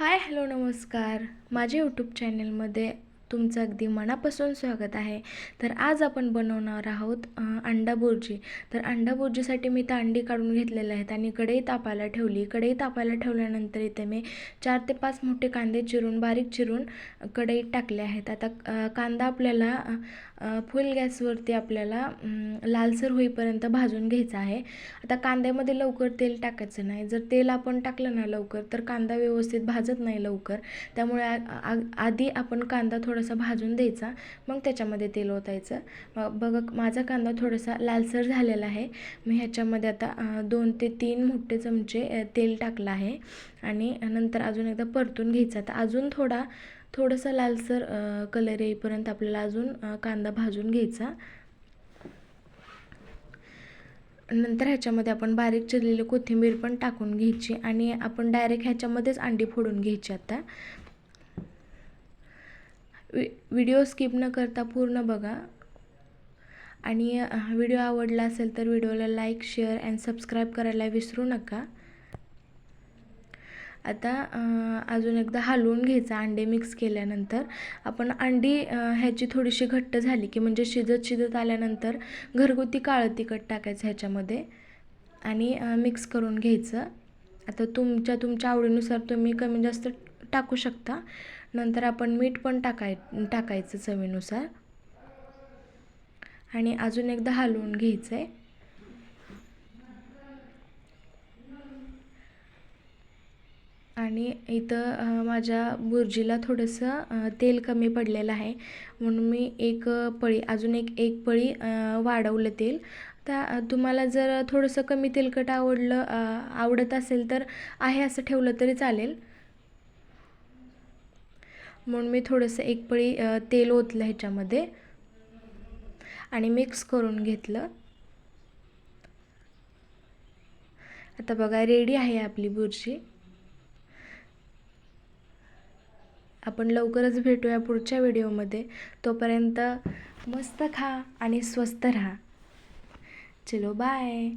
Hi hello नमस्कार. माझ्या YouTube चॅनलमध्ये तुमचं अगदी मनापासून स्वागत आहे. तर आज आपण बनवणार आहोत अंडा बुर्जी तर अंडा बुर्जीसाठी मी तर अंडी काढून घेतलेले आहेत आणि कढई तापायला ठेवली. कढई तापायला ठेवल्यानंतर इथे मी चार ते पाच मोठे कांदे चिरून बारीक चिरून कढईत टाकले आहेत. आता कांदा आपल्याला फुल गॅसवरती आपल्याला लालसर होईपर्यंत भाजून घ्यायचा आहे. आता कांद्यामध्ये लवकर तेल टाकायचं नाही. जर तेल आपण टाकलं ना लवकर तर कांदा व्यवस्थित भाजत नाही लवकर. त्यामुळे आ- आधी आपण कांदा थोडा थोडासा भाजून द्यायचा. मग त्याच्यामध्ये तेल ओतायचं. मग माझा कांदा थोडासा लालसर झालेला आहे. मी ह्याच्यामध्ये आता दोन ते तीन मोठे चमचे तेल टाकलं आहे. आणि नंतर अजून एकदा परतून घ्यायचं. आता अजून थोडा थोडंसं लालसर कलर येईपर्यंत आपल्याला अजून कांदा भाजून घ्यायचा. नंतर ह्याच्यामध्ये आपण बारीक चिरलेली कोथिंबीर पण टाकून घ्यायची. आणि आपण डायरेक्ट ह्याच्यामध्येच अंडी फोडून घ्यायची आता. वि व्हिडिओ स्किप न करता पूर्ण बघा. आणि व्हिडिओ आवडला असेल तर व्हिडिओला लाईक शेअर अँड सबस्क्राईब करायला विसरू नका. आता अजून एकदा हलवून घ्यायचं अंडे मिक्स केल्यानंतर. आपण अंडी ह्याची थोडीशी घट्ट झाली की म्हणजे शिजत शिजत आल्यानंतर घरगुती काळं तिखट टाकायचं ह्याच्यामध्ये. आणि मिक्स करून घ्यायचं. आता तुमच्या तुमच्या आवडीनुसार तुम्ही कमी जास्त टाकू शकता. नंतर आपण मीठ पण टाकाय टाकायचं चवीनुसार. आणि अजून एकदा हलवून घ्यायचं आहे आणि इथं माझ्या बुर्जीला थोडंसं तेल कमी पडलेलं आहे. म्हणून मी एक पळी अजून एक एक पळी वाढवलं तेल. त्या तुम्हाला जर थोडंसं कमी तेलकट आवडलं आवडत असेल तर आहे असं ठेवलं तरी चालेल. म्हणून मी थोडंसं एक पळी तेल ओतलं ह्याच्यामध्ये. आणि मिक्स करून घेतलं. आता बघा रेडी आहे आपली बुरशी आपण लवकरच भेटूया पुढच्या व्हिडिओमध्ये. तोपर्यंत मस्त खा आणि स्वस्त राहा. चलो बाय